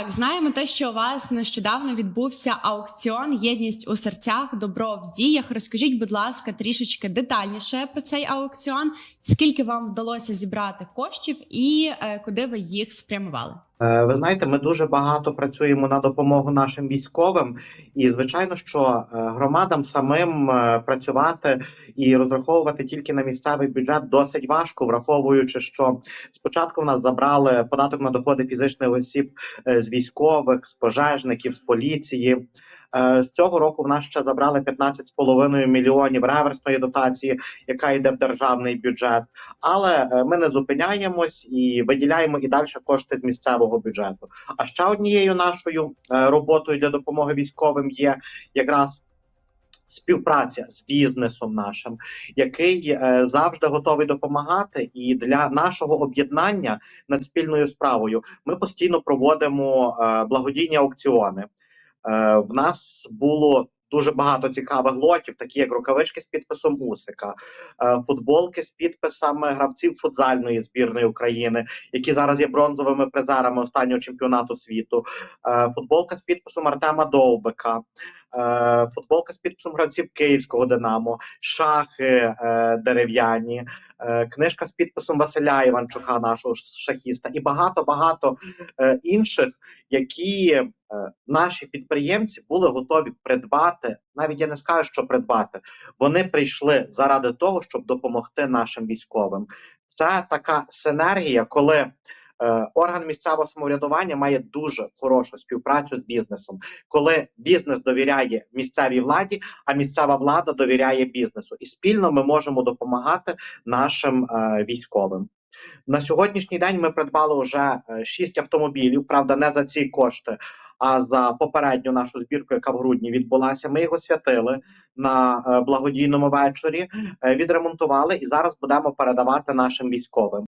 Так, знаємо те, що у вас нещодавно відбувся аукціон Єдність у серцях, добро в діях. Розкажіть, будь ласка, трішечки детальніше про цей аукціон. Скільки вам вдалося зібрати коштів і е, куди ви їх спрямували? Е, Ви знаєте, ми дуже багато працюємо на допомогу нашим військовим, і звичайно, що е, громадам самим е, працювати і розраховувати тільки на місцевий бюджет досить важко, враховуючи, що спочатку в нас забрали податок на доходи фізичних осіб з військових, з пожежників, з поліції. Е, З цього року в нас ще забрали 15,5 мільйонів реверсної дотації, яка йде в державний бюджет. Але е, ми не зупиняємось і виділяємо і далі кошти з місцевого бюджету. А ще однією нашою е, роботою для допомоги військовим є якраз. Співпраця з бізнесом нашим, який е, завжди готовий допомагати, і для нашого об'єднання над спільною справою ми постійно проводимо е, благодійні аукціони. Е, в нас було дуже багато цікавих лотів, такі як рукавички з підписом Усика, е, футболки з підписами гравців футзальної збірної України, які зараз є бронзовими призерами останнього чемпіонату світу. Е, Футболка з підписом Артема Довбика, футболка з підписом гравців Київського Динамо, шахи е, дерев'яні, е, книжка з підписом Василя Іванчука, нашого шахіста, і багато багато е, інших, які е, наші підприємці були готові придбати. Навіть я не скажу, що придбати. Вони прийшли заради того, щоб допомогти нашим військовим. Це така синергія, коли е, орган місцевого самоврядування має дуже хорошу співпрацю з бізнесом, коли бізнес довіряє місцевій владі, а місцева влада довіряє бізнесу, і спільно ми можемо допомагати нашим е, військовим. На сьогоднішній день ми придбали вже е, шість автомобілів. Правда, не за ці кошти, а за попередню нашу збірку, яка в грудні відбулася. Ми його святили на е, благодійному вечорі, е, відремонтували і зараз будемо передавати нашим військовим.